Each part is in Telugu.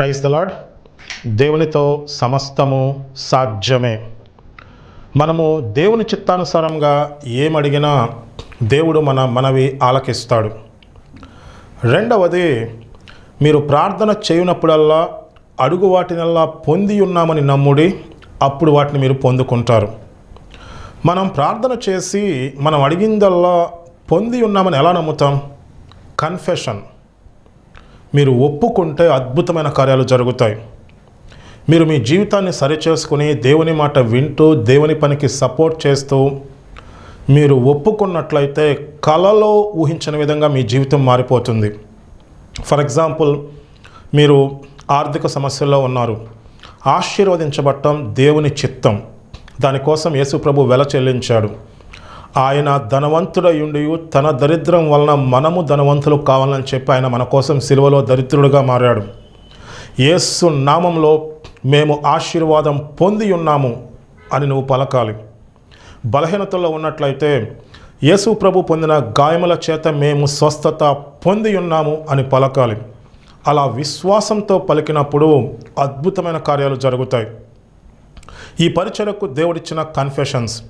క్రైస్ ద లాడ్ దేవునితో సమస్తము సాధ్యమే. మనము దేవుని చిత్తానుసారంగా ఏమడిగినా దేవుడు మన మనవి ఆలకిస్తాడు. రెండవది మీరు ప్రార్థన చేయనప్పుడల్లా అడుగు వాటినల్లా పొంది ఉన్నామని నమ్ముడి అప్పుడు వాటిని మీరు పొందుకుంటారు. మనం ప్రార్థన చేసి మనం అడిగిందల్లా పొంది ఉన్నామని ఎలా నమ్ముతాం? కన్ఫెషన్ మీరు ఒప్పుకుంటే అద్భుతమైన కార్యాలు జరుగుతాయి. మీరు మీ జీవితాన్ని సరిచేసుకుని దేవుని మాట వింటూ దేవుని పనికి సపోర్ట్ చేస్తూ మీరు ఒప్పుకున్నట్లయితే కలలో ఊహించిన విధంగా మీ జీవితం మారిపోతుంది. ఫర్ ఎగ్జాంపుల్ మీరు ఆర్థిక సమస్యల్లో ఉన్నారు. ఆశీర్వదించబట్టం దేవుని చిత్తం. దానికోసం యేసు ప్రభు వెల చెల్లించాడు. ఆయన ధనవంతుడయుండి తన దరిద్రం వలన మనము ధనవంతులు కావాలని చెప్పి ఆయన మన కోసం సిలువలో దరిద్రుడుగా మారాడు. యేసు నామంలో మేము ఆశీర్వాదం పొంది ఉన్నాము అని నువ్వు పలకాలి. బలహీనతలో ఉన్నట్లయితే యేసు ప్రభు పొందిన గాయముల చేత మేము స్వస్థత పొంది ఉన్నాము అని పలకాలి. అలా విశ్వాసంతో పలికినప్పుడు అద్భుతమైన కార్యాలు జరుగుతాయి. ఈ పరిచయకు దేవుడిచ్చిన కన్ఫెషన్స్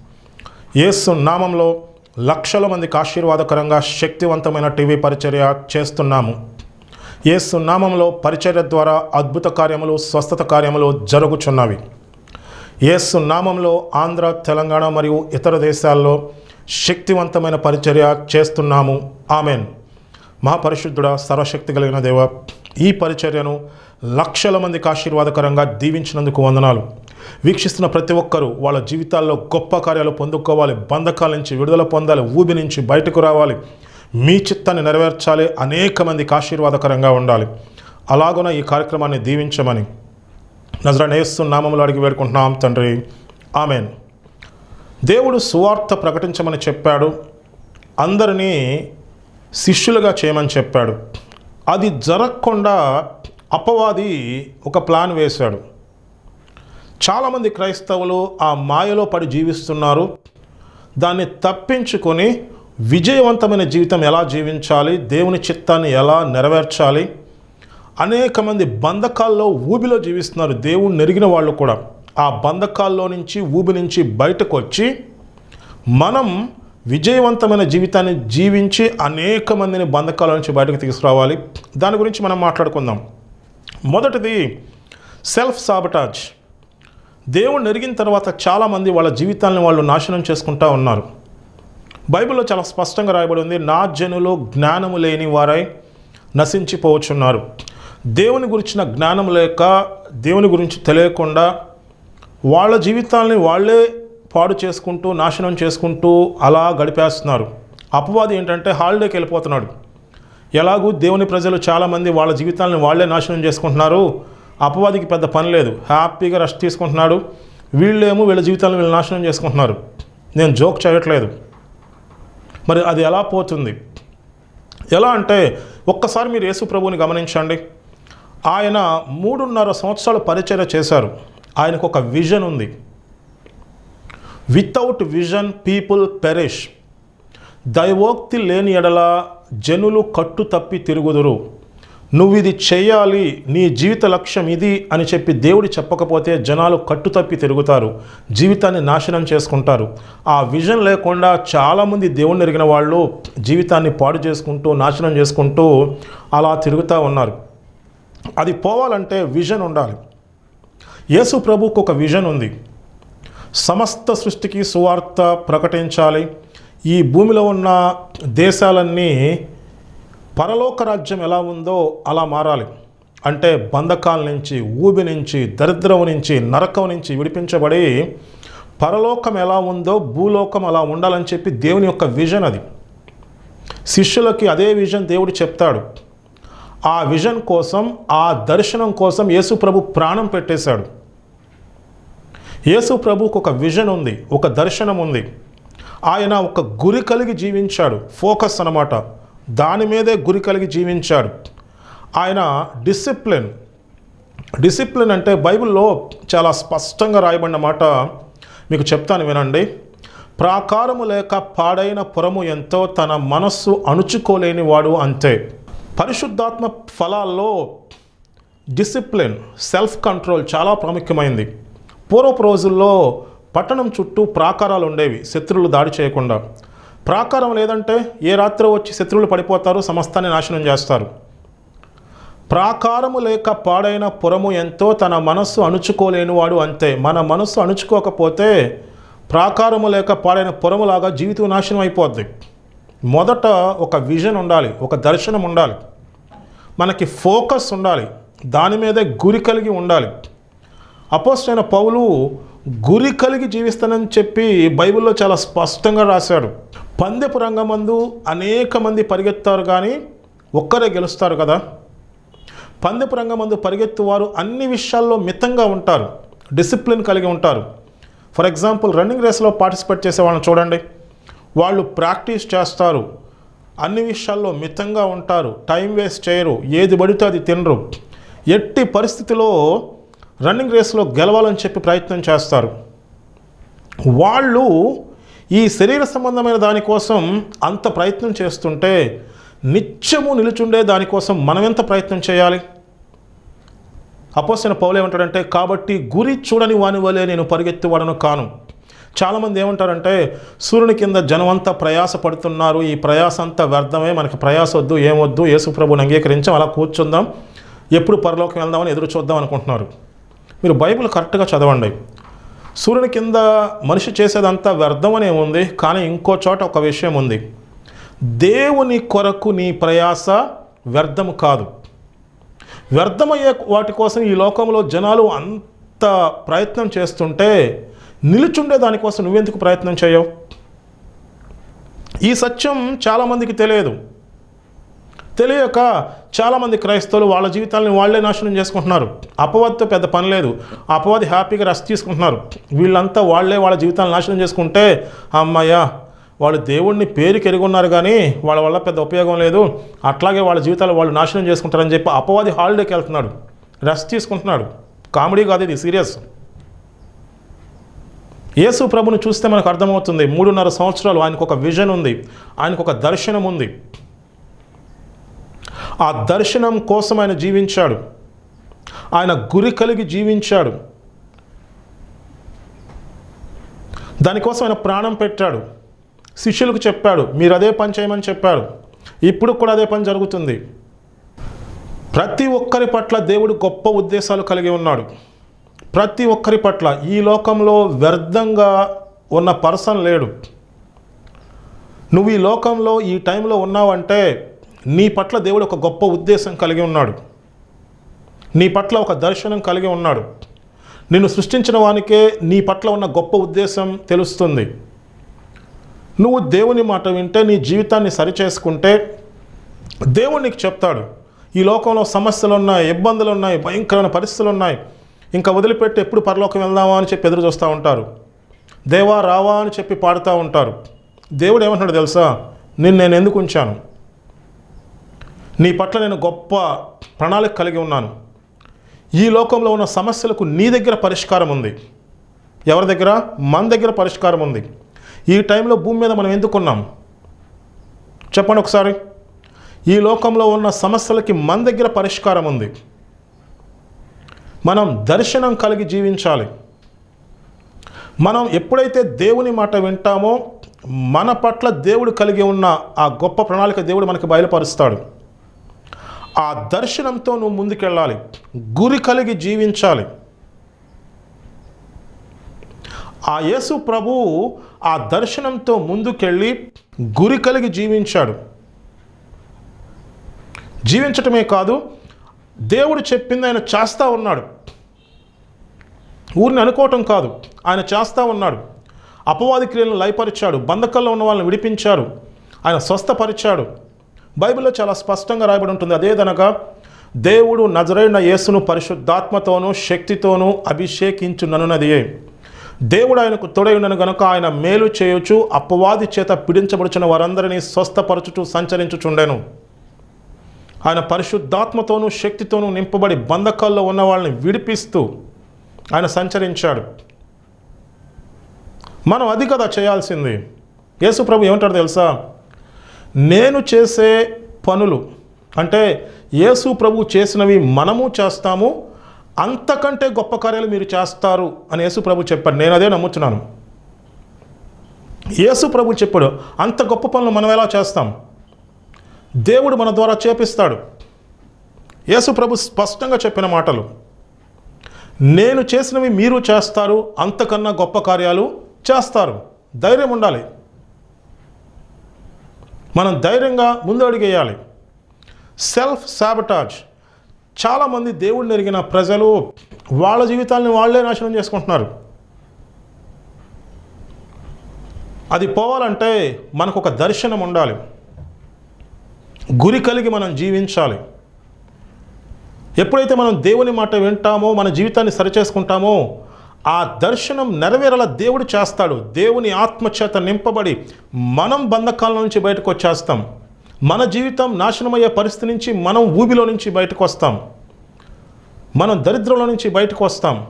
యేసు నామంలో లక్షల మందికి ఆశీర్వాదకరంగా శక్తివంతమైన టీవీ పరిచర్య చేస్తున్నాము. యేసు నామంలో పరిచర్య ద్వారా అద్భుత కార్యములు స్వస్థత కార్యములు జరుగుచున్నవి. యేసు నామంలో ఆంధ్ర తెలంగాణ మరియు ఇతర దేశాల్లో శక్తివంతమైన పరిచర్య చేస్తున్నాము. ఆమెన్. మహాపరిశుద్ధుడ సర్వశక్తి కలిగిన దేవ ఈ పరిచర్యను లక్షల మందికి ఆశీర్వాదకరంగా దీవించినందుకు వందనాలు. వీక్షిస్తున్న ప్రతి ఒక్కరూ వాళ్ళ జీవితాల్లో గొప్ప కార్యాలు పొందుకోవాలి బంధకాల నుంచి విడుదల పొందాలి ఊబి నుంచి బయటకు రావాలి. మీ చిత్తాన్ని నెరవేర్చాలి అనేక మందికి ఆశీర్వాదకరంగా ఉండాలి. అలాగున ఈ కార్యక్రమాన్ని దీవించమని నజరనేస్తు నామంలో అడిగి వేడుకుంటున్నాం తండ్రి. ఆమెన్. దేవుడు సువార్త ప్రకటించమని చెప్పాడు. అందరినీ శిష్యులుగా చేయమని చెప్పాడు. అది జరగకుండా అపవాది ఒక ప్లాన్ వేశాడు. చాలామంది క్రైస్తవులు ఆ మాయలో పడి జీవిస్తున్నారు. దాన్ని తప్పించుకొని విజయవంతమైన జీవితం ఎలా జీవించాలి? దేవుని చిత్తాన్ని ఎలా నెరవేర్చాలి? అనేక మంది బంధకాల్లో ఊబిలో జీవిస్తున్నారు. దేవుణ్ణి నెరిగిన వాళ్ళు కూడా. ఆ బంధకాల్లో నుంచి ఊబి నుంచి బయటకు వచ్చి మనం విజయవంతమైన జీవితాన్ని జీవించి అనేక మందిని బంధకాల నుంచి బయటకు తీసుకురావాలి. దాని గురించి మనం మాట్లాడుకుందాం. మొదటిది సెల్ఫ్ సాబటాజ్ దేవుడు నెరిగిన తర్వాత చాలామంది వాళ్ళ జీవితాలను వాళ్ళు నాశనం చేసుకుంటూ ఉన్నారు. బైబిల్లో చాలా స్పష్టంగా రాయబడి ఉంది నా జనులు జ్ఞానము లేని వారై నశించిపోవచ్చున్నారు దేవుని గురించిన జ్ఞానం లేక దేవుని గురించి తెలియకుండా వాళ్ళ జీవితాలని వాళ్ళే పాడు చేసుకుంటూ నాశనం చేసుకుంటూ అలా గడిపేస్తున్నారు. అపవాది ఏంటంటే హాలిడేకి వెళ్ళిపోతున్నాడు. ఎలాగూ దేవుని ప్రజలు చాలామంది వాళ్ళ జీవితాలను వాళ్ళే నాశనం చేసుకుంటున్నారు. అపవాదికి పెద్ద పని లేదు. హ్యాపీగా రెస్ట్ తీసుకుంటున్నాడు. వీళ్ళేమో వీళ్ళ జీవితాలను వీళ్ళు నాశనం చేసుకుంటున్నారు. నేను జోక్ చేయట్లేదు. మరి అది ఎలా పోతుంది? ఎలా అంటే ఒక్కసారి మీరు యేసు ప్రభువుని గమనించండి. ఆయన మూడున్నర సంవత్సరాలు పరిచయం చేశారు. ఆయనకు ఒక విజన్ ఉంది. వితౌట్ విజన్ పీపుల్ పెరిష్ దైవోక్తి లేని ఎడల జనులు కట్టు తప్పి తిరుగుదురు. నువ్వు ఇది చేయాలి నీ జీవిత లక్ష్యం ఇది అని చెప్పి దేవుడు చెప్పకపోతే జనాలు కట్టుతప్పి తిరుగుతారు జీవితాన్ని నాశనం చేసుకుంటారు. ఆ విజన్ లేకుండా చాలామంది దేవుణ్ణి ఎరిగిన వాళ్ళు జీవితాన్ని పాడు చేసుకుంటూ నాశనం చేసుకుంటూ అలా తిరుగుతూ ఉన్నారు. అది పోవాలంటే విజన్ ఉండాలి. యేసు ప్రభుకు ఒక విజన్ ఉంది. సమస్త సృష్టికి సువార్త ప్రకటించాలి. ఈ భూమిలో ఉన్న దేశాలన్నీ పరలోక రాజ్యం ఎలా ఉందో అలా మారాలి. అంటే బంధకాల నుంచి ఊబి నుంచి దరిద్రం నుంచి నరకం నుంచి విడిపించబడి పరలోకం ఎలా ఉందో భూలోకం అలా ఉండాలని చెప్పి దేవుని యొక్క విజన్ అది. శిష్యులకి అదే విజన్ దేవుడు చెప్తాడు. ఆ విజన్ కోసం ఆ దర్శనం కోసం యేసు ప్రభు ప్రాణం పెట్టేశాడు. యేసు ప్రభుకు ఒక విజన్ ఉంది ఒక దర్శనం ఉంది. ఆయన ఒక గురి కలిగి జీవించాడు ఫోకస్ అన్నమాట. దాని మీదే గురి కలిగి జీవించాడు. ఆయన డిసిప్లిన్. డిసిప్లిన్ అంటే బైబిల్లో చాలా స్పష్టంగా రాయబడిన మాట మీకు చెప్తాను వినండి. ప్రాకారము లేక పాడైన పురము ఎంతో తన మనస్సు అణుచుకోలేని వాడు అంతే. పరిశుద్ధాత్మ ఫలాల్లో డిసిప్లిన్ సెల్ఫ్ కంట్రోల్ చాలా ప్రాముఖ్యమైంది. పూర్వపు రోజుల్లో పట్టణం చుట్టూ ప్రాకారాలు ఉండేవి. శత్రువులు దాడి చేయకుండా. ప్రాకారం లేదంటే ఏ రాత్రి వచ్చి శత్రువులు పడిపోతారు సమస్తాన్ని నాశనం చేస్తారు. ప్రాకారము లేక పాడైన పురము ఎంతో తన మనస్సు అణుచుకోలేనివాడు అంతే. మన మనస్సు అణుచుకోకపోతే ప్రాకారము లేక పాడైన పురములాగా జీవితం నాశనం అయిపోద్ది మొదట ఒక విజన్ ఉండాలి ఒక దర్శనం ఉండాలి. మనకి ఫోకస్ ఉండాలి దాని మీదే గురి కలిగి ఉండాలి. అపోస్టైన పౌలు గురి కలిగి జీవిస్తానని చెప్పి బైబిల్లో చాలా స్పష్టంగా రాశాడు. పందెపు రంగమందు అనేక మంది పరిగెత్తారు కానీ ఒక్కరే గెలుస్తారు కదా? పందెపు రంగమందు పరిగెత్తు వారు అన్ని విషయాల్లో మితంగా ఉంటారు డిసిప్లిన్ కలిగి ఉంటారు. ఫర్ ఎగ్జాంపుల్ రన్నింగ్ రేస్లో పార్టిసిపేట్ చేసే వాళ్ళని చూడండి. వాళ్ళు ప్రాక్టీస్ చేస్తారు అన్ని విషయాల్లో మితంగా ఉంటారు టైం వేస్ట్ చేయరు ఏది పడితే అది తినరు. ఎట్టి పరిస్థితిలో రన్నింగ్ రేస్లో గెలవాలని చెప్పి ప్రయత్నం చేస్తారు. వాళ్ళు ఈ శరీర సంబంధమైన దానికోసం అంత ప్రయత్నం చేస్తుంటే నిత్యము నిలుచుండే దానికోసం మనం ఎంత ప్రయత్నం చేయాలి? అపోసిన పౌలు ఏమంటాడంటే కాబట్టి గురి చూడని వాని వలె నేను పరిగెత్తివాడను కాను. చాలామంది ఏమంటారంటే సూర్యుని కింద జనమంతా ప్రయాస పడుతున్నారు ఈ ప్రయాస అంతా వ్యర్థమే. మనకి ప్రయాస వద్దు ఏమొద్దు. యేసుప్రభుని అంగీకరించాం. అలా కూర్చుందాం. ఎప్పుడు పరలోకం వెళ్దామని ఎదురు చూద్దాం అనుకుంటున్నారు. మీరు బైబిల్ కరెక్ట్గా చదవండి. సూర్యుని కింద మనిషి చేసేదంతా వ్యర్థమని ఉంది కానీ ఇంకో చోట ఒక విషయం ఉంది. దేవుని కొరకు నీ ప్రయాస వ్యర్థము కాదు. వ్యర్థమయ్యే వాటి కోసం ఈ లోకంలో జనాలు అంత ప్రయత్నం చేస్తుంటే నిలుచుండే దానికోసం నువ్వెందుకు ప్రయత్నం చేయవు? ఈ సత్యం చాలామందికి తెలియదు. తెలియక చాలామంది క్రైస్తవులు వాళ్ళ జీవితాలను వాళ్ళే నాశనం చేసుకుంటున్నారు. అపవాదితో పెద్ద పని లేదు. అపవాది హ్యాపీగా రెస్ట్ తీసుకుంటున్నారు. వీళ్ళంతా వాళ్ళే వాళ్ళ జీవితాలను నాశనం చేసుకుంటే అమ్మయ్యా వాళ్ళు దేవుణ్ణి పేరుకి ఎరుగున్నారు కానీ వాళ్ళ వల్ల పెద్ద ఉపయోగం లేదు. అట్లాగే వాళ్ళ జీవితాలు వాళ్ళు నాశనం చేసుకుంటారని చెప్పి అపవాది హాలిడేకి వెళ్తున్నాడు. రెస్ట్ తీసుకుంటున్నాడు. కామెడీ కాదు ఇది సీరియస్ యేసు ప్రభుని చూస్తే మనకు అర్థమవుతుంది. మూడున్నర సంవత్సరాలు ఆయనకు ఒక విజన్ ఉంది. ఆయనకు ఒక దర్శనం ఉంది ఆ దర్శనం కోసం ఆయన జీవించాడు. ఆయన గురి కలిగి జీవించాడు. దానికోసం ఆయన ప్రాణం పెట్టాడు. శిష్యులకు చెప్పాడు మీరు అదే పని చేయమని చెప్పాడు ఇప్పుడు కూడా అదే పని జరుగుతుంది. ప్రతి ఒక్కరి పట్ల దేవుడు గొప్ప ఉద్దేశాలు కలిగి ఉన్నాడు. ప్రతి ఒక్కరి పట్ల ఈ లోకంలో వ్యర్థంగా ఉన్న పర్సన్ లేడు. నువ్వు ఈ లోకంలో ఈ టైంలో ఉన్నావంటే నీ పట్ల దేవుడు ఒక గొప్ప ఉద్దేశం కలిగి ఉన్నాడు. నీ పట్ల ఒక దర్శనం కలిగి ఉన్నాడు. నిన్ను సృష్టించిన వానికే నీ పట్ల ఉన్న గొప్ప ఉద్దేశం తెలుస్తుంది. నువ్వు దేవుని మాట వింటే నీ జీవితాన్ని సరిచేసుకుంటే దేవుడు నీకు చెప్తాడు. ఈ లోకంలో సమస్యలు ఉన్నాయి ఇబ్బందులు ఉన్నాయి భయంకరమైన పరిస్థితులు ఉన్నాయి. ఇంకా వదిలిపెట్టి ఎప్పుడు పరలోకం వెళ్దామా అని చెప్పి ఎదురు చూస్తూ ఉంటారు. దేవా రావా అని చెప్పి పాడుతూ ఉంటారు. దేవుడు ఏమంటున్నాడు తెలుసా? నిన్ను నేను ఎందుకు ఉంచాను? నీ పట్ల నేను గొప్ప ప్రణాళిక కలిగి ఉన్నాను. ఈ లోకంలో ఉన్న సమస్యలకు నీ దగ్గర పరిష్కారం ఉంది. ఎవరి దగ్గర? మన దగ్గర పరిష్కారం ఉంది. ఈ టైంలో భూమి మీద మనం ఎందుకున్నాం చెప్పండి ఒకసారి. ఈ లోకంలో ఉన్న సమస్యలకి మన దగ్గర పరిష్కారం ఉంది. మనం దర్శనం కలిగి జీవించాలి. మనం ఎప్పుడైతే దేవుని మాట వింటామో మన పట్ల దేవుడు కలిగి ఉన్న ఆ గొప్ప ప్రణాళిక దేవుడు మనకి బయలుపరుస్తాడు. ఆ దర్శనంతో నువ్వు ముందుకెళ్ళాలి. గురి కలిగి జీవించాలి. ఆ యేసు ప్రభు ఆ దర్శనంతో ముందుకెళ్ళి గురి కలిగి జీవించాడు. జీవించటమే కాదు దేవుడు చెప్పింది ఆయన చేస్తూ ఉన్నాడు. ఊరిని అనుకోవటం కాదు ఆయన చేస్తూ ఉన్నాడు. అపవాది క్రియలను లయపరిచాడు బంధకాల్లో ఉన్న వాళ్ళని విడిపించాడు ఆయన స్వస్థపరిచాడు. బైబిల్లో చాలా స్పష్టంగా రాయబడి ఉంటుంది. అదేదనగా దేవుడు నజరైన యేసును పరిశుద్ధాత్మతోనూ శక్తితోనూ అభిషేకించుననున్నదియే దేవుడు ఆయనకు తొడయుండను గనుక ఆయన మేలు చేయొచ్చు అపవాది చేత పీడించబడుచున్న వారందరినీ స్వస్థపరచుచు సంచరించుచుండెను. ఆయన పరిశుద్ధాత్మతోనూ శక్తితోనూ నింపబడి బంధకాల్లో ఉన్న వాళ్ళని విడిపిస్తూ ఆయన సంచరించాడు. మనం అది కదా చేయాల్సింది. యేసు ప్రభు ఏమంటాడు తెలుసా? నేను చేసే పనులు అంటే యేసు ప్రభు చేసినవి మనము చేస్తాము అంతకంటే గొప్ప కార్యాలు మీరు చేస్తారు అని యేసు ప్రభు చెప్పాడు. నేను అదే నమ్ముతున్నాను యేసు ప్రభు చెప్పాడు అంత గొప్ప పనులు మనం ఎలా చేస్తాం? దేవుడు మన ద్వారా చేపిస్తాడు. యేసు ప్రభు స్పష్టంగా చెప్పిన మాటలు నేను చేసినవి మీరు చేస్తారు అంతకన్నా గొప్ప కార్యాలు చేస్తారు. ధైర్యం ఉండాలి. మనం ధైర్యంగా ముందడుగేయాలి. సెల్ఫ్ సాబటాజ్ చాలామంది దేవుడిని ఎరిగిన ప్రజలు వాళ్ళ జీవితాలను వాళ్ళే నాశనం చేసుకుంటున్నారు. అది పోవాలంటే మనకు ఒక దర్శనం ఉండాలి. గురి కలిగి మనం జీవించాలి. ఎప్పుడైతే మనం దేవుని మాట వింటామో మన జీవితాన్ని సరిచేసుకుంటామో ఆ దర్శనం నెరవేరల దేవుడు చేస్తాడు. దేవుని ఆత్మచేత నింపబడి మనం బంధకాల నుంచి బయటకు వచ్చేస్తాం. మన జీవితం నాశనమయ్యే పరిస్థితి నుంచి మనం ఊబిలో నుంచి బయటకు వస్తాం. మనం దరిద్రంలో నుంచి బయటకు వస్తాం.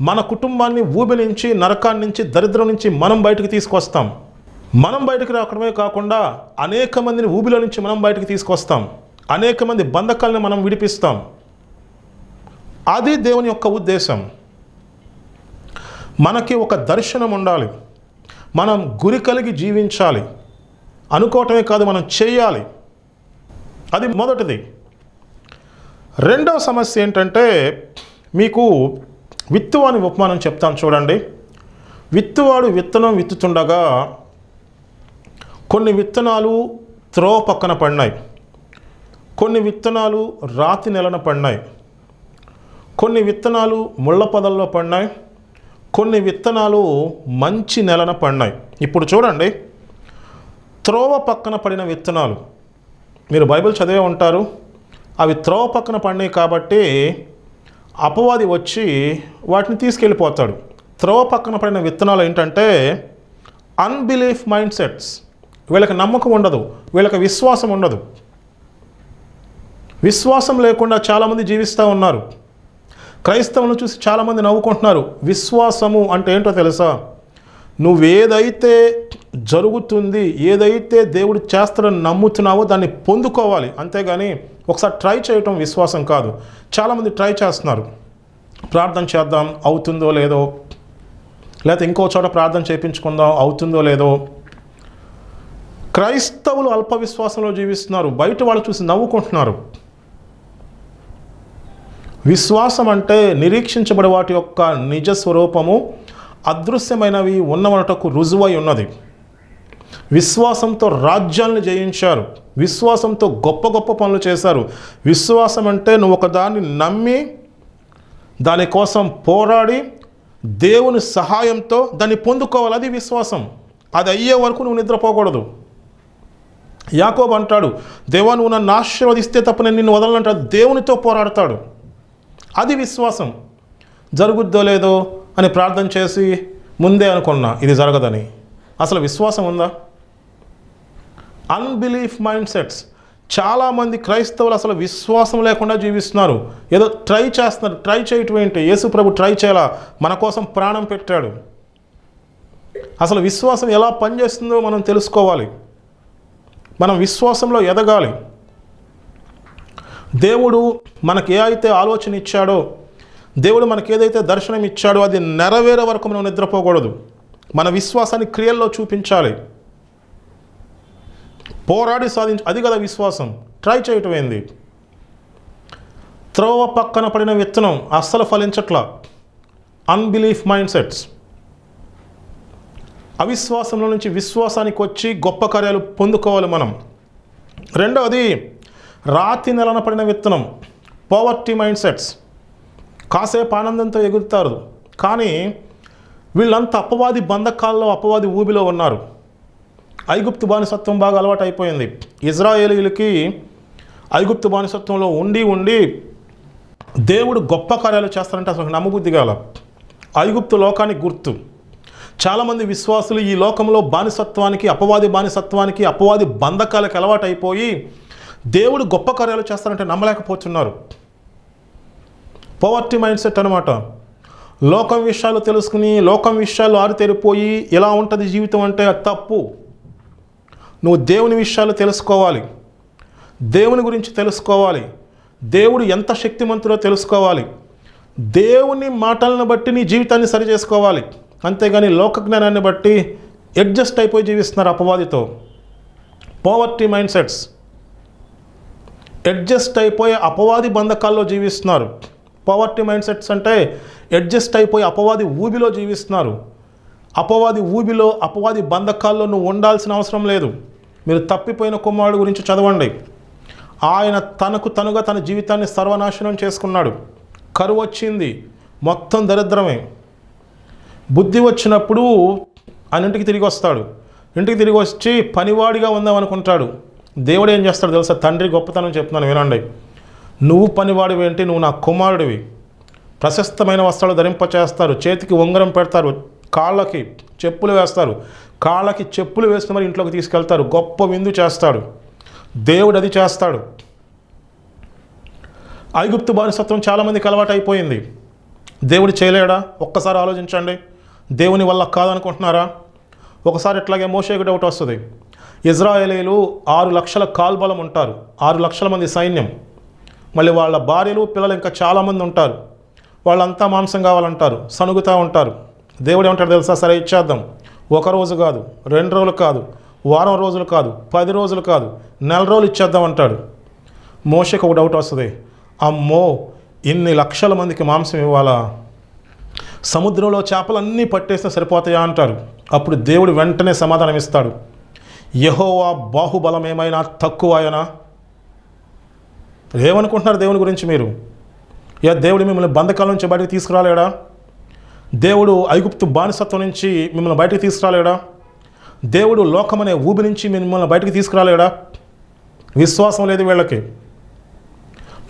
మన కుటుంబాన్ని ఊబి నుంచి నరకాన్ని నుంచి దరిద్రం నుంచి మనం బయటకు తీసుకొస్తాం. మనం బయటకు రావడమే కాకుండా అనేక మందిని ఊబిలో నుంచి మనం బయటకు తీసుకొస్తాం. అనేక మంది బంధకాలను మనం విడిపిస్తాం. అది దేవుని యొక్క ఉద్దేశం. మనకి ఒక దర్శనం ఉండాలి. మనం గురి కలిగి జీవించాలి. అనుకోవటమే కాదు మనం చేయాలి. అది మొదటిది. రెండవ సమస్య ఏంటంటే మీకు విత్తువాని ఉపమానం చెప్తాను చూడండి. విత్తువాడు విత్తనం విత్తుతుండగా కొన్ని విత్తనాలు త్రోవ పక్కన పడినాయి. కొన్ని విత్తనాలు రాతి నెలన పడినాయి. కొన్ని విత్తనాలు ముళ్ళ పదల్లో పడినాయి. కొన్ని విత్తనాలు మంచి నెలన పడినాయి ఇప్పుడు చూడండి. త్రోవ పక్కన పడిన విత్తనాలు. మీరు బైబిల్ చదివే ఉంటారు. అవి త్రోవ పక్కన పడినాయి కాబట్టి అపవాది వచ్చి వాటిని తీసుకెళ్ళిపోతాడు. త్రోవ పక్కన పడిన విత్తనాలు ఏంటంటే అన్బిలీఫ్ మైండ్ సెట్స్ వీళ్ళకి నమ్మకం ఉండదు. వీళ్ళకి విశ్వాసం ఉండదు. విశ్వాసం లేకుండా చాలామంది జీవిస్తూ ఉన్నారు. క్రైస్తవులను చూసి చాలామంది నవ్వుకుంటున్నారు. విశ్వాసము అంటే ఏంటో తెలుసా? నువ్వేదైతే జరుగుతుంది ఏదైతే దేవుడు చేస్తాడని నమ్ముతున్నావో దాన్ని పొందుకోవాలి. అంతేగాని ఒకసారి ట్రై చేయటం విశ్వాసం కాదు. చాలామంది ట్రై చేస్తున్నారు. ప్రార్థన చేద్దాం అవుతుందో లేదో? లేకపోతే ఇంకో చోట ప్రార్థన చేయించుకుందాం అవుతుందో లేదో? క్రైస్తవులు అల్ప విశ్వాసంలో జీవిస్తున్నారు. బయట వాళ్ళు చూసి నవ్వుకుంటున్నారు. విశ్వాసం అంటే నిరీక్షించబడి వాటి యొక్క నిజ స్వరూపము అదృశ్యమైనవి ఉన్నవనటకు రుజువై ఉన్నది. విశ్వాసంతో రాజ్యాలను జయించారు. విశ్వాసంతో గొప్ప గొప్ప పనులు చేశారు. విశ్వాసం అంటే నువ్వు ఒకదాన్ని నమ్మి దానికోసం పోరాడి దేవుని సహాయంతో దాన్ని పొందుకోవాలి. అది విశ్వాసం. అది అయ్యే వరకు నువ్వు నిద్రపోకూడదు. యాకోబు అంటాడు దేవా నువ్వు నన్ను ఆశీర్వదిస్తే తప్ప నేను నిన్ను వదలనంటాడు దేవునితో పోరాడతాడు. అది విశ్వాసం. జరుగుద్దో లేదో అని ప్రార్థన చేసి ముందే అనుకున్నా ఇది జరగదని. అసలు విశ్వాసం ఉందా? అన్బిలీఫ్ మైండ్ సెట్స్ చాలామంది క్రైస్తవులు అసలు విశ్వాసం లేకుండా జీవిస్తున్నారు. ఏదో ట్రై చేస్తున్నారు. ట్రై చేయటం ఏంటి? యేసు ప్రభు ట్రై చేయాలా? మన కోసం ప్రాణం పెట్టాడు. అసలు విశ్వాసం ఎలా పనిచేస్తుందో మనం తెలుసుకోవాలి. మనం విశ్వాసంలో ఎదగాలి. దేవుడు మనకి ఏ అయితే ఆలోచన ఇచ్చాడో దేవుడు మనకి ఏదైతే దర్శనం ఇచ్చాడో అది నెరవేరే వరకు మనం నిద్రపోకూడదు. మన విశ్వాసాన్ని క్రియల్లో చూపించాలి. పోరాడి సాధించ అది కదా విశ్వాసం. ట్రై చేయటం ఏంది? త్రోవ పక్కన పడిన విత్తనం అస్సలు ఫలించట్లా. అన్బిలీఫ్ మైండ్ సెట్స్ అవిశ్వాసంలో నుంచి విశ్వాసానికి వచ్చి గొప్ప కార్యాలు పొందుకోవాలి మనం. రెండవది రాతి నెలన పడిన విత్తనం. పవర్టీ మైండ్ సెట్స్ కాసేపు ఆనందంతో ఎగురుతారు. కానీ వీళ్ళంతా అపవాది బంధకాల్లో అపవాది ఊబిలో ఉన్నారు. ఐగుప్తు బానిసత్వం బాగా అలవాటు అయిపోయింది ఇజ్రాయేలీలకి ఐగుప్తు బానిసత్వంలో ఉండి ఉండి దేవుడు గొప్ప కార్యాలు చేస్తారంటే అసలు నమ్మబుద్ధి కాల. ఐగుప్తు లోకానికి గుర్తు. చాలామంది విశ్వాసులు ఈ లోకంలో బానిసత్వానికి అపవాది బానిసత్వానికి అపవాది బంధకాలకు అలవాటు అయిపోయి దేవుడు గొప్ప కార్యాలు చేస్తారంటే నమ్మలేకపోతున్నారు. పవర్టీ మైండ్ సెట్ అనమాట లోకం విషయాలు తెలుసుకుని లోకం విషయాలు ఆరితేరిపోయి ఎలా ఉంటుంది జీవితం అంటే అది తప్పు. నువ్వు దేవుని విషయాలు తెలుసుకోవాలి. దేవుని గురించి తెలుసుకోవాలి. దేవుడు ఎంత శక్తిమంతుడో తెలుసుకోవాలి. దేవుని మాటలను బట్టి నీ జీవితాన్ని సరి చేసుకోవాలి అంతేగాని లోక జ్ఞానాన్ని బట్టి అడ్జస్ట్ అయిపోయి జీవిస్తున్నారు అపవాదితో. పోవర్టీ మైండ్ సెట్స్ అడ్జస్ట్ అయిపోయి అపవాది బంధకాల్లో జీవిస్తున్నారు. పవర్టీ మైండ్ సెట్స్ అంటే అడ్జస్ట్ అయిపోయి అపవాది ఊబిలో జీవిస్తున్నారు. అపవాది ఊబిలో అపవాది బంధకాల్లో నువ్వు ఉండాల్సిన అవసరం లేదు. మీరు తప్పిపోయిన కుమారుడు గురించి చదవండి. ఆయన తనకు తనుగా తన జీవితాన్ని సర్వనాశనం చేసుకున్నాడు. కరువు వచ్చింది. మొత్తం దరిద్రమే. బుద్ధి వచ్చినప్పుడు ఆయన ఇంటికి తిరిగి వస్తాడు. ఇంటికి తిరిగి వచ్చి పనివాడిగా ఉందాం అనుకుంటాడు దేవుడు ఏం చేస్తాడు తెలుసా? తండ్రి గొప్పతనం చెప్తున్నాను వినండి. నువ్వు పనివాడివి ఏంటి నువ్వు నా కుమారుడివి. ప్రశస్తమైన వస్త్రాలు ధరింపచేస్తారు చేతికి ఉంగరం పెడతారు. కాళ్ళకి చెప్పులు వేస్తారు. కాళ్ళకి చెప్పులు వేసిన మరి ఇంట్లోకి తీసుకెళ్తారు. గొప్ప విందు చేస్తాడు. దేవుడు అది చేస్తాడు. ఐగుప్తు బానిసత్వం చాలామందికి అలవాటు అయిపోయింది. దేవుడు చేయలేడా? ఒక్కసారి ఆలోచించండి. దేవుని వల్ల కాదనుకుంటున్నారా? ఒకసారి ఇట్లాగే మోషేకు డౌట్ వస్తుంది. ఇజ్రాయేలీలు ఆరు లక్షల కాల్బలం ఉంటారు. ఆరు లక్షల మంది సైన్యం. మళ్ళీ వాళ్ళ భార్యలు పిల్లలు ఇంకా చాలామంది ఉంటారు. వాళ్ళంతా మాంసం కావాలంటారు సనుగుతూ ఉంటారు. దేవుడు ఏమంటాడు తెలుసా? సరే ఇచ్చేద్దాం. ఒక రోజు కాదు రెండు రోజులు కాదు వారం రోజులు కాదు పది రోజులు కాదు నెల రోజులు ఇచ్చేద్దాం అంటాడు. మోషకు ఒక డౌట్ వస్తుంది. అమ్మో ఇన్ని లక్షల మందికి మాంసం ఇవ్వాలా? సముద్రంలో చేపలన్నీ పట్టేస్తే సరిపోతాయా అంటారు. అప్పుడు దేవుడు వెంటనే సమాధానం ఇస్తాడు. యహోవా బాహుబలం ఏమైనా తక్కువయనా? ఏమనుకుంటున్నారు దేవుని గురించి మీరు? యా దేవుడు మిమ్మల్ని బంధకాల నుంచి బయటకు తీసుకురాలేడా? దేవుడు ఐగుప్తు బానిసత్వం నుంచి మిమ్మల్ని బయటకు తీసుకురాలేడా? దేవుడు లోకమనే ఊబి నుంచి మిమ్మల్ని బయటకు తీసుకురాలేడా? విశ్వాసం లేదు వీళ్ళకి.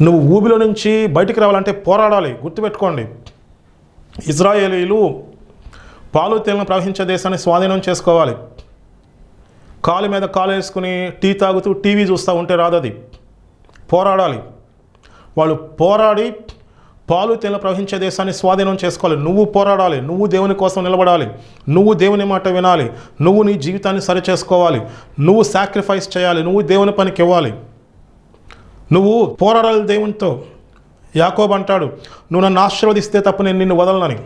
నువ్వు ఊబిలో నుంచి బయటికి రావాలంటే పోరాడాలి గుర్తుపెట్టుకోండి. ఇజ్రాయేలీలు పాలు తేలను ప్రవహించే దేశాన్ని స్వాధీనం చేసుకోవాలి. కాలు మీద కాలు వేసుకుని టీ తాగుతూ టీవీ చూస్తూ ఉంటే రాదది పోరాడాలి. వాళ్ళు పోరాడి పాలు తేలిన ప్రవహించే దేశాన్ని స్వాధీనం చేసుకోవాలి. నువ్వు పోరాడాలి. నువ్వు దేవుని కోసం నిలబడాలి. నువ్వు దేవుని మాట వినాలి. నువ్వు నీ జీవితాన్ని సరి చేసుకోవాలి నువ్వు సాక్రిఫైస్ చేయాలి. నువ్వు దేవుని పనికి ఇవ్వాలి. నువ్వు పోరాడాలి దేవునితో. యాకోబ్ అంటాడు నువ్వు నన్ను ఆశీర్వదిస్తే తప్ప నేను నిన్ను వదలనని.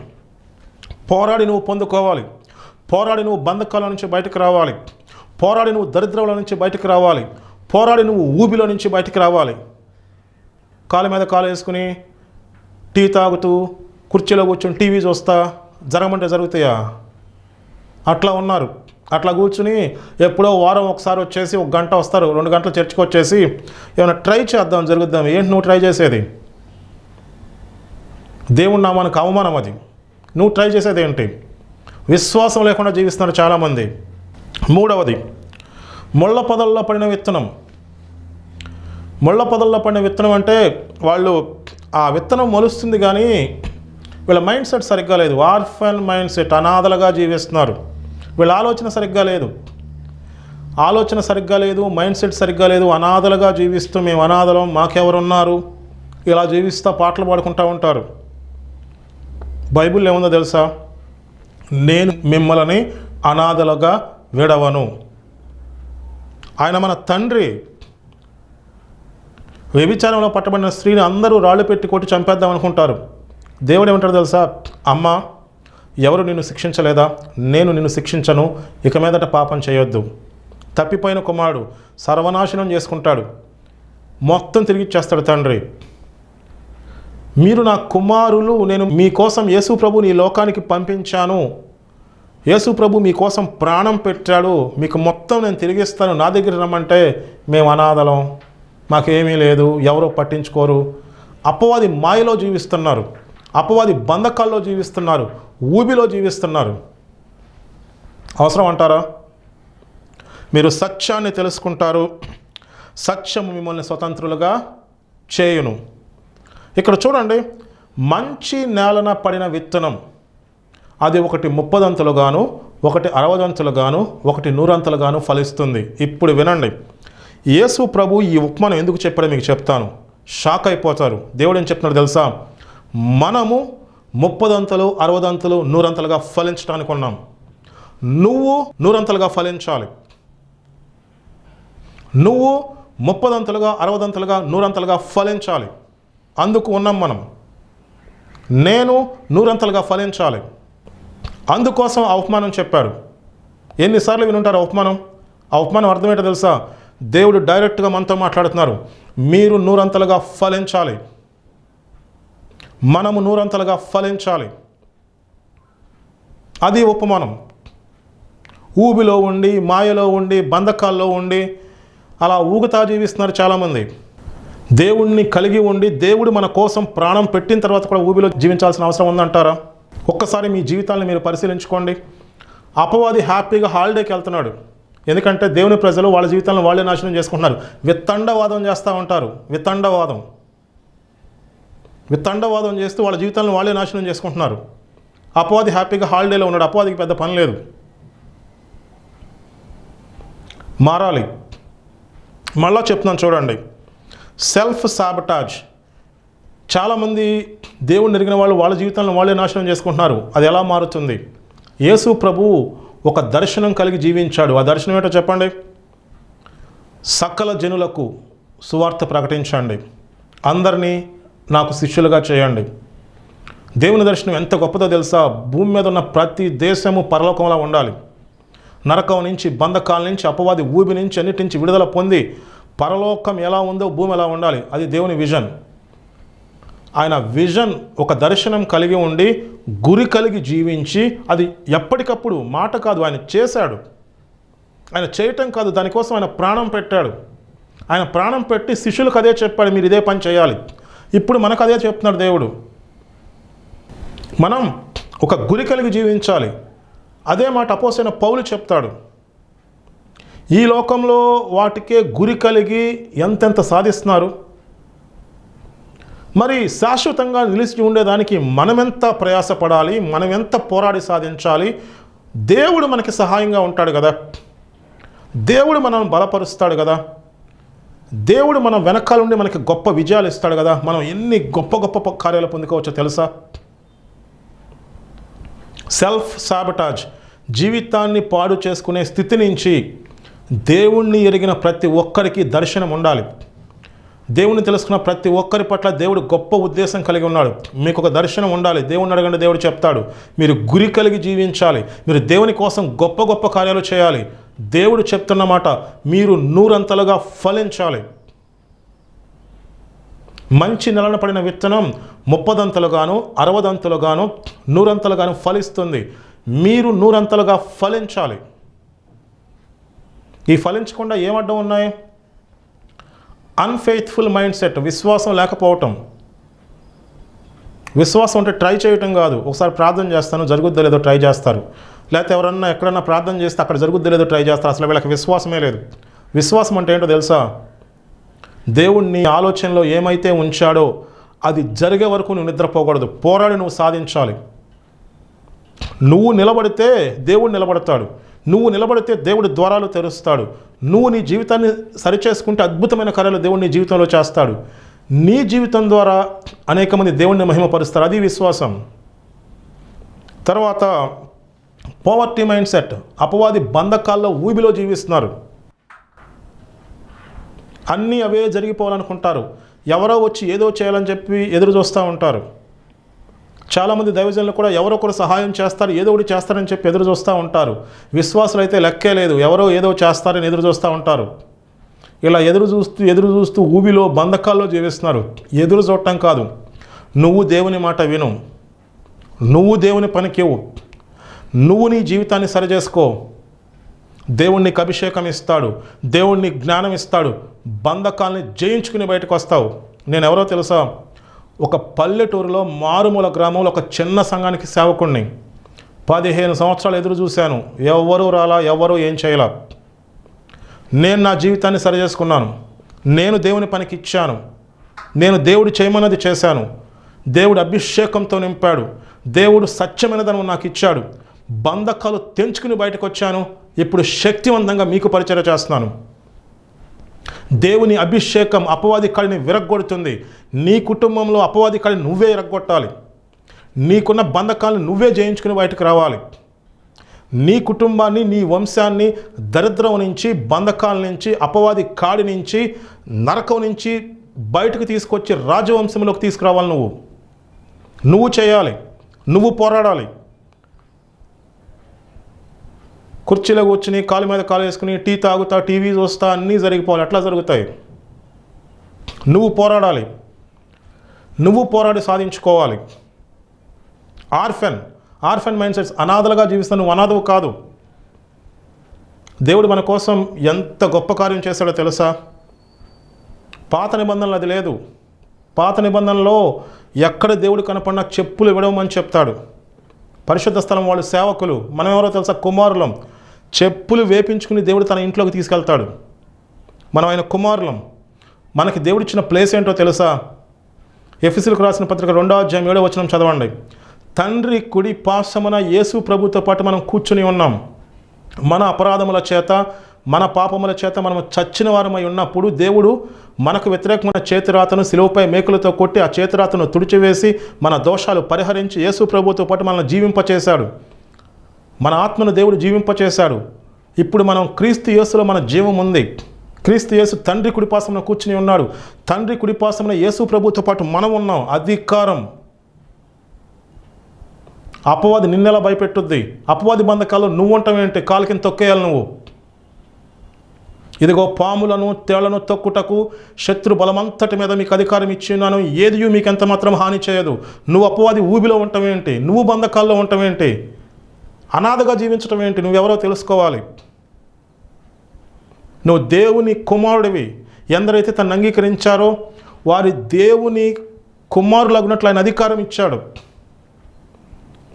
పోరాడి నువ్వు పొందుకోవాలి. పోరాడి నువ్వు బంధకాల నుంచి బయటకు రావాలి. పోరాడి నువ్వు దరిద్రంలో నుంచి బయటకు రావాలి. పోరాడి నువ్వు ఊబిలో నుంచి బయటకు రావాలి. కాలు మీద కాలు వేసుకుని టీ తాగుతూ కుర్చీలో కూర్చొని టీవీ చూస్తా జరగమంటే జరుగుతాయా? అట్లా ఉన్నారు. అట్లా కూర్చుని ఎప్పుడో వారం ఒకసారి వచ్చేసి ఒక గంట వస్తారు. రెండు గంటలు చర్చికి వచ్చేసి ఏమైనా ట్రై చేద్దాం జరుగుద్దాం. ఏంటి నువ్వు ట్రై చేసేది? దేవుడి నామానికి అవమానం అది. నువ్వు ట్రై చేసేది ఏంటి? విశ్వాసం లేకుండా జీవిస్తున్నారు చాలామంది. మూడవది ముళ్ళ పొదల్లో పడిన విత్తనం. ముళ్ళ పొదల్లో పడిన విత్తనం అంటే వాళ్ళు ఆ విత్తనం మొలుస్తుంది కానీ వీళ్ళ మైండ్ సెట్ సరిగ్గా లేదు. వార్ఫన్ మైండ్ సెట్ అనాథలుగా జీవిస్తున్నారు. వీళ్ళ ఆలోచన సరిగ్గా లేదు. ఆలోచన సరిగ్గా లేదు మైండ్ సెట్ సరిగ్గా లేదు. అనాథలుగా జీవిస్తూ మేము అనాథలం మాకెవరున్నారు? ఇలా జీవిస్తూ పాటలు పాడుకుంటూ ఉంటారు. బైబిల్ ఏముందో తెలుసా? నేను మిమ్మల్ని అనాథలుగా విడవను. ఆయన మన తండ్రి. వ్యభిచారంలో పట్టబడిన స్త్రీని అందరూ రాళ్ళు పెట్టి కొట్టి చంపేద్దాం అనుకుంటారు. దేవుడు ఏమంటాడు తెలుసా? అమ్మ ఎవరు నిన్ను శిక్షించలేదా? నేను నిన్ను శిక్షించను. ఇక మీదట పాపం చేయొద్దు. తప్పిపోయిన కుమారుడు సర్వనాశనం చేసుకుంటాడు. మొత్తం తిరిగి చేస్తాడు తండ్రి. మీరు నా కుమారులు నేను మీకోసం యేసు ప్రభుని ఈ లోకానికి పంపించాను. యేసు ప్రభు మీకోసం ప్రాణం పెట్టాడు. మీకు మొత్తం నేను తిరిగిస్తాను. నా దగ్గర రమ్మంటే మేము అనాథలం. మాకేమీ లేదు. ఎవరో పట్టించుకోరు. అపవాది మాయలో జీవిస్తున్నారు. అపవాది బంధకాల్లో జీవిస్తున్నారు. ఊబిలో జీవిస్తున్నారు. అవసరం అంటారా? మీరు సత్యాన్ని తెలుసుకుంటారు. సత్యము మిమ్మల్ని స్వతంత్రులుగా చేయును. ఇక్కడ చూడండి. మంచి నేలన పడిన విత్తనం. అది ఒకటి ముప్పదంతలుగాను ఒకటి అరవదంతులుగాను ఒకటి నూరంతులుగాను ఫలిస్తుంది. ఇప్పుడు వినండి. యేసు ప్రభు ఈ ఉపమానం ఎందుకు చెప్పాడో మీకు చెప్తాను. షాక్ అయిపోతారు. దేవుడు ఏం చెప్తున్నాడు తెలుసా? మనము ముప్పదంతలు అరవదంతలు నూరంతలుగా ఫలించడానికి ఉన్నాం. నువ్వు నూరంతలుగా ఫలించాలి. నువ్వు ముప్పదంతలుగా అరవదంతలుగా నూరంతలుగా ఫలించాలి. అందుకు ఉన్నాం మనం. నేను నూరంతలుగా ఫలించాలి. అందుకోసం ఆ ఉపమానం ఎన్నిసార్లు వినుంటారు ఆ ఉపమానం? ఆ ఉపమానం అర్థమేంటో తెలుసా? దేవుడు డైరెక్ట్గా మనతో మాట్లాడుతున్నారు. మీరు నూరంతలుగా ఫలించాలి. మనము నూరంతలుగా ఫలించాలి. అది ఉపమానం. ఊబిలో ఉండి మాయలో ఉండి బంధకాల్లో ఉండి అలా ఊగుతా జీవిస్తున్నారు చాలామంది. దేవుణ్ణి కలిగి ఉండి దేవుడు మన కోసం ప్రాణం పెట్టిన తర్వాత కూడా ఊబిలో జీవించాల్సిన అవసరం ఉందంటారా? ఒక్కసారి మీ జీవితాన్ని మీరు పరిశీలించుకోండి. అపవాది హ్యాపీగా హాలిడేకి వెళ్తున్నాడు. ఎందుకంటే దేవుని ప్రజలు వాళ్ళ జీవితాలను వాళ్ళే నాశనం చేసుకుంటున్నారు. విత్తండవాదం చేస్తూ ఉంటారు. విత్తండవాదం విత్తండవాదం చేస్తూ వాళ్ళ జీవితాలను వాళ్ళే నాశనం చేసుకుంటున్నారు. అపవాది హ్యాపీగా హాలిడేలో ఉన్నాడు. అపవాదికి పెద్ద పని లేదు. మారాలి. మళ్ళా చెప్తున్నాను చూడండి. సెల్ఫ్ సాబటాజ్ చాలామంది దేవుడిని ఎరిగిన వాళ్ళు వాళ్ళ జీవితాలను వాళ్ళే నాశనం చేసుకుంటున్నారు. అది ఎలా మారుతుంది? యేసు ప్రభు ఒక దర్శనం కలిగి జీవించాడు. ఆ దర్శనం ఏంటో చెప్పండి? సకల జనులకు సువార్త ప్రకటించండి. అందరినీ నాకు శిష్యులుగా చేయండి. దేవుని దర్శనం ఎంత గొప్పదో తెలుసా? భూమి మీద ఉన్న ప్రతి దేశము పరలోకంలా ఉండాలి. నరకం నుంచి బంధకాల నుంచి అపవాది ఊబి నుంచి అన్నిటి నుంచి విడుదల పొంది పరలోకం ఎలా ఉందో భూమి ఎలా ఉండాలి అది దేవుని విజన్. ఆయన విజన్ ఒక దర్శనం కలిగి ఉండి గురి కలిగి జీవించి అది ఎప్పటికప్పుడు మాట కాదు ఆయన చేశాడు. ఆయన చేయటం కాదు దానికోసం ఆయన ప్రాణం పెట్టాడు. ఆయన ప్రాణం పెట్టి శిష్యులకు అదే చెప్పాడు మీరు ఇదే పని చేయాలి. ఇప్పుడు మనకు అదే చెప్తున్నాడు దేవుడు. మనం ఒక గురి కలిగి జీవించాలి. అదే మాట అపోసైన పౌలు చెప్తాడు. ఈ లోకంలో వాటికే గురి కలిగి ఎంతెంత సాధిస్తున్నారు? మరి శాశ్వతంగా నిలిచి ఉండేదానికి మనమెంత ప్రయాసపడాలి మనం ఎంత పోరాడి సాధించాలి? దేవుడు మనకి సహాయంగా ఉంటాడు కదా. దేవుడు మనం బలపరుస్తాడు కదా. దేవుడు మన వెనకాల నుండి మనకి గొప్ప విజయాలు ఇస్తాడు కదా. మనం ఎన్ని గొప్ప గొప్ప కార్యాలు పొందుకోవచ్చో తెలుసా? సెల్ఫ్ సాబటాజ్ జీవితాన్ని పాడు చేసుకునే స్థితి నుంచి దేవుణ్ణి ఎరిగిన ప్రతి ఒక్కరికి దర్శనం ఉండాలి. దేవుని తెలుసుకున్న ప్రతి ఒక్కరి పట్ల దేవుడు గొప్ప ఉద్దేశం కలిగి ఉన్నాడు. మీకు ఒక దర్శనం ఉండాలి. దేవుని అడగండి దేవుడు చెప్తాడు. మీరు గురి కలిగి జీవించాలి. మీరు దేవుని కోసం గొప్ప గొప్ప కార్యాలు చేయాలి. దేవుడు చెప్తున్న మాట మీరు నూరంతలుగా ఫలించాలి. మంచి నెలన పడిన విత్తనం ముప్పదంతలుగాను అరవదంతలుగాను నూరంతలుగాను ఫలిస్తుంది. మీరు నూరంతలుగా ఫలించాలి. ఈ ఫలించకుండా ఏమడ్డం ఉన్నాయి? అన్ఫెయిత్ఫుల్ మైండ్ సెట్ విశ్వాసం లేకపోవటం. విశ్వాసం అంటే ట్రై చేయటం కాదు. ఒకసారి ప్రార్థన చేస్తాను జరుగుద్దో లేదో ట్రై చేస్తారు. లేకపోతే ఎవరన్నా ఎక్కడన్నా ప్రార్థన చేస్తే అక్కడ జరుగుద్దో లేదో ట్రై చేస్తారు. అసలు వీళ్ళకి విశ్వాసమే లేదు. విశ్వాసం అంటే ఏంటో తెలుసా? దేవుణ్ణి ఆలోచనలో ఏమైతే ఉంచాడో అది జరిగే వరకు నువ్వు నిద్రపోకూడదు. పోరాడి నువ్వు సాధించాలి. నువ్వు నిలబడితే దేవుడు నిలబడతాడు. నువ్వు నిలబడితే దేవుడి ద్వారాలు తెరుస్తాడు. నువ్వు నీ జీవితాన్ని సరిచేసుకుంటే అద్భుతమైన కార్యాలు దేవుడు నీ జీవితంలో చేస్తాడు. నీ జీవితం ద్వారా అనేక మంది దేవుణ్ణి మహిమపరుస్తారు. అది విశ్వాసం. తర్వాత పోవర్టీ మైండ్ సెట్ అపవాది బంధకాల్లో ఊబిలో జీవిస్తున్నారు. అన్నీ అవే జరిగిపోవాలనుకుంటారు. ఎవరో వచ్చి ఏదో చేయాలని చెప్పి ఎదురు చూస్తూ ఉంటారు. చాలామంది దైవజనులు కూడా ఎవరో సహాయం చేస్తారు ఏదో ఒకటి చేస్తారని చెప్పి ఎదురు చూస్తూ ఉంటారు. విశ్వాసులు అయితే లెక్కే లేదు ఎవరో ఏదో చేస్తారని ఎదురు చూస్తూ ఉంటారు. ఇలా ఎదురు చూస్తూ ఎదురు చూస్తూ ఊబిలో బంధకాల్లో జీవిస్తున్నారు. ఎదురు చూడటం కాదు. నువ్వు దేవుని మాట విను. నువ్వు దేవుని పనికివు. నువ్వు నీ జీవితాన్ని సరిచేసుకో. దేవుణ్ణికి అభిషేకం ఇస్తాడు. దేవుణ్ణి జ్ఞానం ఇస్తాడు. బంధకాల్ని జయించుకుని బయటకు వస్తావు. నేను ఎవరో తెలుసా? ఒక పల్లెటూరులో మారుమూల గ్రామంలో ఒక చిన్న సంఘానికి సేవకుణ్ణి. పదిహేను సంవత్సరాలు ఎదురు చూశాను. ఎవ్వరూ రాలా ఎవ్వరూ ఏం చేయలా. నేను నా జీవితాన్ని సరి చేసుకున్నాను నేను దేవుని పనికి ఇచ్చాను. నేను దేవుడు చేయమన్నది చేశాను. దేవుడు అభిషేకంతో నింపాడు. దేవుడు సత్యమైనదను నాకు ఇచ్చాడు. బంధకాలు తెంచుకుని బయటకు వచ్చాను ఇప్పుడు శక్తివంతంగా మీకు పరిచయం చేస్తున్నాను. దేవుని అభిషేకం అపవాది కాడిని విరగ్గొడుతుంది. నీ కుటుంబంలో అపవాది కాడిని నువ్వే విరగ్గొట్టాలి. నీకున్న బంధకాలను నువ్వే జయించుకుని బయటకు రావాలి. నీ కుటుంబాన్ని నీ వంశాన్ని దరిద్రం నుంచి బంధకాల నుంచి అపవాది కాడి నుంచి నరకం నుంచి బయటకు తీసుకొచ్చి రాజవంశంలోకి తీసుకురావాలి నువ్వు. నువ్వు చేయాలి. నువ్వు పోరాడాలి. కుర్చీలో కూర్చుని కాలు మీద కాలు వేసుకుని టీ తాగుతా టీవీ చూస్తా అన్నీ జరిగిపోవాలి. అట్లా జరుగుతాయి. నువ్వు పోరాడాలి. నువ్వు పోరాడి సాధించుకోవాలి. ఆర్ఫెన్ ఆర్ఫెన్ మైండ్ సెట్స్ అనాథలుగా జీవిస్తున్న నువ్వు అనాథవు కాదు. దేవుడు మన కోసం ఎంత గొప్ప కార్యం చేశాడో తెలుసా? పాత నిబంధనలు అది లేదు. పాత నిబంధనలో ఎక్కడ దేవుడు కనపడినా చెప్పులు ఇవ్వడమని చెప్తాడు. పరిశుద్ధ స్థలం వాళ్ళు సేవకులు మనం ఎవరో తెలుసా? కుమారులం. చెప్పులు వేపించుకుని దేవుడు తన ఇంట్లోకి తీసుకెళ్తాడు. మనం ఆయన కుమారులం. మనకి దేవుడిచ్చిన ప్లేస్ ఏంటో తెలుసా? ఎఫ్ఎస్సీలకు రాసిన పత్రిక రెండో అధ్యాయం ఏడో వచనం చదవండి. తండ్రి కుడి పాశమున యేసు ప్రభుతో పాటు మనం కూర్చుని ఉన్నాం. మన అపరాధముల చేత మన పాపముల చేత మనం చచ్చిన వారమై ఉన్నప్పుడు దేవుడు మనకు వ్యతిరేకమైన చేతిరాతను సిలువపై మేకులతో కొట్టి ఆ చేతిరాతను తుడిచివేసి మన దోషాలు పరిహరించి యేసు ప్రభుతో పాటు మనల్ని జీవింపచేశాడు. మన ఆత్మను దేవుడు జీవింపచేశాడు. ఇప్పుడు మనం క్రీస్తు యేసులో మన జీవం ఉంది. క్రీస్తు యేసు తండ్రి కుడిపాసమున కూర్చుని ఉన్నాడు. తండ్రి కుడిపాసమున యేసు ప్రభుతో పాటు మనం ఉన్నాం. అధికారం. అపవాది నిన్నెలా భయపెట్టుద్ది? అపవాది బంధకాలు నువ్వు ఉంటావేంటి? కాలు కింద తొక్కేయాలి నువ్వు. ఇదిగో పాములను తేళ్ళను తొక్కుటకు శత్రు బలమంతటి మీద మీకు అధికారం ఇచ్చినాను ఏది మీకు ఎంత మాత్రం హాని చేయదు. నువ్వు అపవాది ఊబిలో ఉంటావేంటి నువ్వు బంధకాల్లో ఉంటావేంటి అనాథగా జీవించడం ఏంటి? నువ్వెవరో తెలుసుకోవాలి. నువ్వు దేవుని కుమారుడివి. ఎందరైతే తను అంగీకరించారో వారి దేవుని కుమారులగునట్లు ఆయన అధికారం ఇచ్చాడు.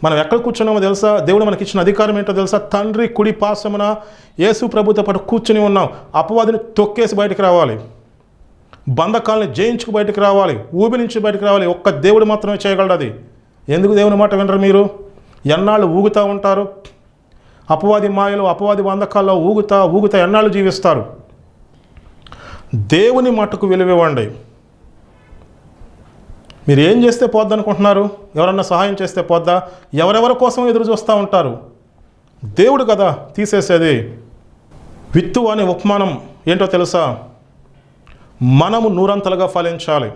మనం ఎక్కడ కూర్చున్నామో తెలుసా? దేవుడు మనకి ఇచ్చిన అధికారం ఏంటో తెలుసా? తండ్రి కుడి పాసమున యేసు ప్రభుతో పాటు కూర్చుని ఉన్నాం. అపవాదిని తొక్కేసి బయటకు రావాలి. బంధకాలను జయించుకు బయటకు రావాలి. ఊబి నుంచి బయటకు రావాలి. ఒక్క దేవుడు మాత్రమే చేయగలడు అది ఎందుకు దేవుని మాట వినరు మీరు? ఎన్నాళ్ళు ఊగుతూ ఉంటారు? అపవాది మాయలు అపవాది బంధకాల్లో ఊగుతా ఊగుతా ఎన్నాళ్ళు జీవిస్తారు? దేవుని మట్టుకు విలువివ్వండి. మీరు ఏం చేస్తే పోద్దనుకుంటున్నారు? ఎవరన్నా సహాయం చేస్తే పోద్దా? ఎవరెవరి కోసం ఎదురు చూస్తూ ఉంటారు? దేవుడు కదా తీసేసేది. విత్తు అనే ఉపమానం ఏంటో తెలుసా? మనము నూరంతలుగా ఫలించాలి.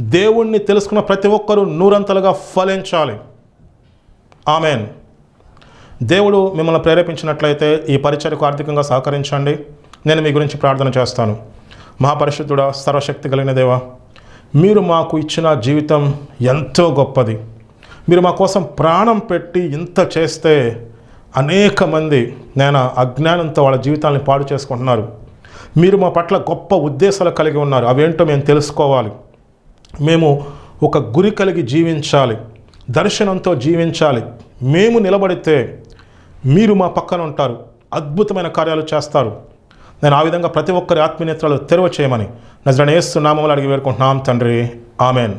దేవుణ్ణి తెలుసుకున్న ప్రతి ఒక్కరూ నూరంతలుగా ఫలించాలి. ఆమెన్. దేవుడు మిమ్మల్ని ప్రేరేపించినట్లయితే ఈ పరిచయకు ఆర్థికంగా సహకరించండి. నేను మీ గురించి ప్రార్థన చేస్తాను. మహాపరిశుద్ధుడా సర్వశక్తి కలిగిన దేవా మీరు మాకు ఇచ్చిన జీవితం ఎంతో గొప్పది. మీరు మా కోసం ప్రాణం పెట్టి ఇంత చేస్తే అనేక మంది నేను అజ్ఞానంతో వాళ్ళ జీవితాలను పాడు చేసుకుంటున్నారు. మీరు మా పట్ల గొప్ప ఉద్దేశాలు కలిగి ఉన్నారు. అవేంటో మేము తెలుసుకోవాలి. మేము ఒక గురి కలిగి జీవించాలి. దర్శనంతో జీవించాలి. మేము నిలబడితే మీరు మా పక్కన ఉంటారు. అద్భుతమైన కార్యాలు చేస్తారు. నేను ఆ విధంగా ప్రతి ఒక్కరి ఆత్మీయత్రాలు తెరవ చేయమని నజరనేస్తు నామములు అడిగి వేడుకుంటున్నాం తండ్రి. ఆమెన్.